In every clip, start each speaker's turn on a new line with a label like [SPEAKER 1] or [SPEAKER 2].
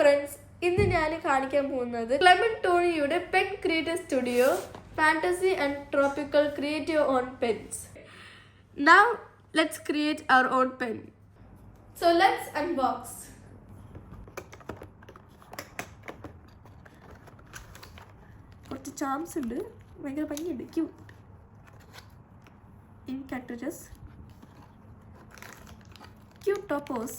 [SPEAKER 1] Friends ഇന്ന് ഞാൻ കാണിക്കാൻ പോകുന്നത് ക്ലെമൻ ടോണിയുടെ pen creator studio fantasy and tropical creative on pens now let's create our own pen so let's unbox കുറച്ച് charms ഉണ്ട്. ഭയങ്കര ഭംഗിയുണ്ട്. ക്യൂട്ട് ഇൻ കാറ്റജസ് ക്യൂ ടോപ്പോസ്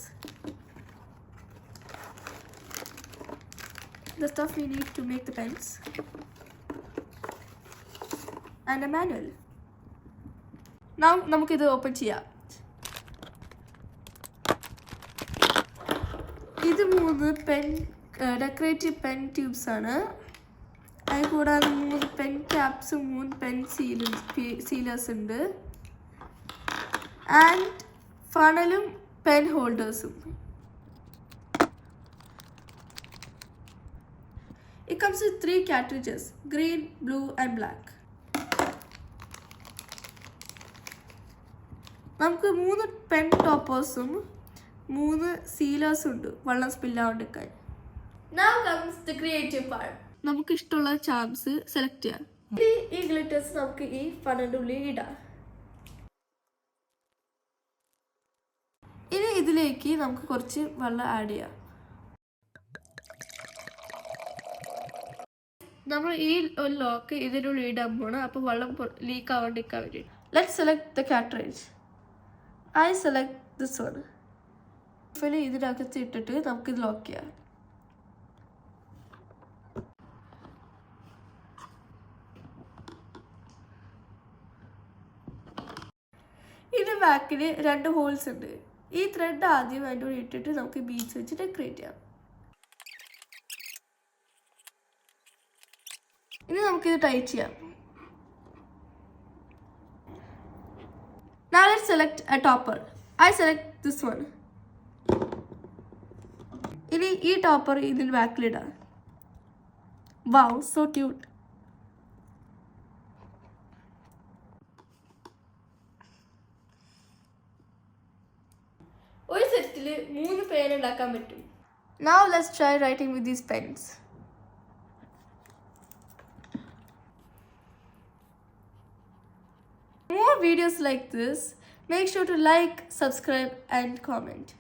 [SPEAKER 1] the stuff we need to make the pens. And a manual. Now നമുക്കിത് open ചെയ്യാം. ഇത് മൂന്ന് പെൻ ഡെക്കറേറ്റീവ് പെൻ ട്യൂബ്സ് ആണ്. അത് കൂടാതെ മൂന്ന് പെൻ ക്യാപ്സും മൂന്ന് പെൻ സീലും സീലേഴ്സ് ഉണ്ട്. ആൻഡ് ഫണലും പെൻ ഹോൾഡേഴ്സും It comes with three cartridges green, blue, and black. നമുക്ക് മൂന്ന് പെൻ ടോപ്പേഴ്സും മൂന്ന് സീലേഴ്സും ഉണ്ട്. വെള്ളം സ്പില്ലാണ്ടിരിക്കാൻ Now comes the creative part. നമുക്ക് ഇഷ്ടമുള്ള ചാംസ് സെലക്ട് ചെയ്യാം. ഈ ഗ്ലിറ്റേഴ്സ് നമുക്ക് ഈ ഫണ്ടിന്റെ ഉള്ളിൽ ഇടാം. ഇനി ഇതിലേക്ക് നമുക്ക് കുറച്ച് വെള്ളം ആഡ് ചെയ്യാം. നമ്മൾ ഈ ഒരു ലോക്ക് ഇതിനുള്ളിൽ ഇടാൻ പോകണം അപ്പോൾ വെള്ളം ലീക്ക് ആവാണ്ടിരിക്കാൻ വേണ്ടി. Let select the cartridge I select this one fill ഇതിനകത്ത് ഇട്ടിട്ട് നമുക്ക് ഇത് ലോക്ക് ചെയ്യാം. ഇതിന്റെ ബാക്കിൽ രണ്ട് ഹോൾസ് ഉണ്ട്. ഈ ത്രെഡ് ആദ്യം അതിന്റെ കൂടെ ഇട്ടിട്ട് നമുക്ക് ബീച്ച് വെച്ച് ഡെക്കറേറ്റ് ചെയ്യാം. ഇനി നമുക്കിത് ട്രൈ ചെയ്യാം. Now let's select a topper. I select this one. ഇനി ഈ ടോപ്പർ ഇതിൽ ബാക്കിലിടാം വാവ് സോ ക്യൂട്ട് ഒരു സെറ്റിൽ മൂന്ന് പേന പേരുണ്ടാക്കാൻ പറ്റും. Now let's try writing with these pens more videos like this, make sure to like, subscribe, and comment.